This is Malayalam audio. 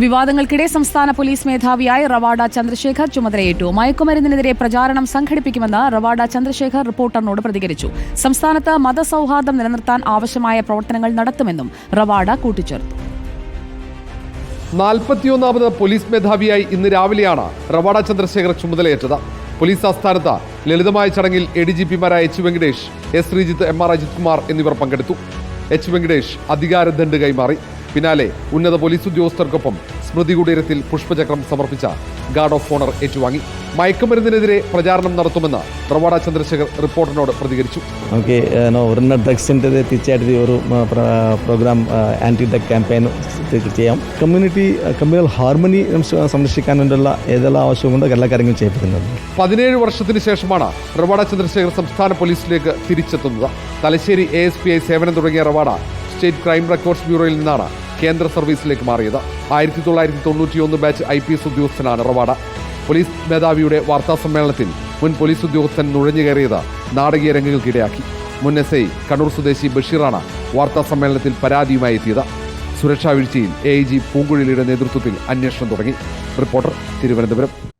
വിവാദങ്ങൾക്കിടെ സംസ്ഥാന പോലീസ് മേധാവിയായി റവാഡ ചന്ദ്രശേഖർ ചുമതലയേറ്റു. മയക്കുമരുന്നിനെതിരെ പ്രചാരണം സംഘടിപ്പിക്കുമെന്ന് റവാഡ ചന്ദ്രശേഖർ റിപ്പോർട്ടറിനോട് പ്രതികരിച്ചു. സംസ്ഥാനത്ത് മതസൗഹാർദ്ദം നിലനിർത്താൻ ആവശ്യമായ പ്രവർത്തനങ്ങൾ നടത്തുമെന്നും റവാഡ കൂട്ടിച്ചേർത്തു. നാൽപ്പത്തിയൊന്നാമത് പോലീസ് മേധാവിയായി ഇന്ന് രാവിലെയാണ് റവാഡ ചന്ദ്രശേഖർ ചുമതലയേറ്റത്. പോലീസ് ആസ്ഥാനത്ത് ലളിതമായ ചടങ്ങിൽ A D G പിമാരായ H Venkatesh S Sreejith M R Ajith Kumar എന്നിവർ പങ്കെടുത്തു. എച്ച് വെങ്കടേഷ് അധികാരദണ്ഡ് കൈമാറി. പിന്നാലെ ഉന്നത പോലീസ് ഉദ്യോഗസ്ഥർക്കൊപ്പം സ്മൃതി കുടീരത്തിൽ പുഷ്പചക്രം സമർപ്പിച്ച ഗാർഡ് ഓഫ് ഓണർ ഏറ്റുവാങ്ങി. മയക്കുമരുന്നിനെതിരെ പ്രചാരണം നടത്തുമെന്ന് പ്രവാട ചന്ദ്രശേഖർ റിപ്പോർട്ടറിനോട് പ്രതികരിച്ചു. നമുക്ക് വരുന്ന ഡ്രഗ്സിന്റെ തീർച്ചയായിട്ടും ഒരു പ്രോഗ്രാം ആന്റി ഡ്രഗ് ക്യാമ്പയിൻ ചെയ്യാം. കമ്മ്യൂണിറ്റി കമ്മ്യൂണൽ ഹാർമണി സംരക്ഷിക്കാൻ വേണ്ടിയുള്ള ഏതെല്ലാം ആവശ്യമുണ്ടോ എല്ലാ കാര്യങ്ങളും ചെയ്യപ്പെടുന്നത് പതിനേഴ് വർഷത്തിന് ശേഷമാണ് റവാഡ ചന്ദ്രശേഖർ സംസ്ഥാന പോലീസിലേക്ക് തിരിച്ചെത്തുന്നത്. Thalassery A S P I സേവനം തുടങ്ങിയ റവാഡ സ്റ്റേറ്റ് ക്രൈം റെക്കോർഡ്സ് ബ്യൂറോയിൽ നിന്നാണ് കേന്ദ്ര സർവീസിലേക്ക് മാറിയത്. ആയിരത്തി തൊള്ളായിരത്തി തൊണ്ണൂറ്റിയൊന്ന് ബാച്ച് ഐ പി എസ് ഉദ്യോഗസ്ഥനാണ് റവാഡ. പോലീസ് മേധാവിയുടെ വാർത്താ സമ്മേളനത്തിൽ മുൻ പോലീസ് ഉദ്യോഗസ്ഥൻ നുഴഞ്ഞു കയറിയത് നാടകീയ രംഗങ്ങൾക്കിടയാക്കി. മുൻ എസ് ഐ കണ്ണൂർ സ്വദേശി ബഷീറാണ് വാർത്താ സമ്മേളനത്തിൽ പരാതിയുമായി എത്തിയത്. സുരക്ഷാ വീഴ്ചയിൽ എ ഐ ജി പൂങ്കുഴലിയുടെ നേതൃത്വത്തിൽ അന്വേഷണം തുടങ്ങി. റിപ്പോർട്ടർ തിരുവനന്തപുരം.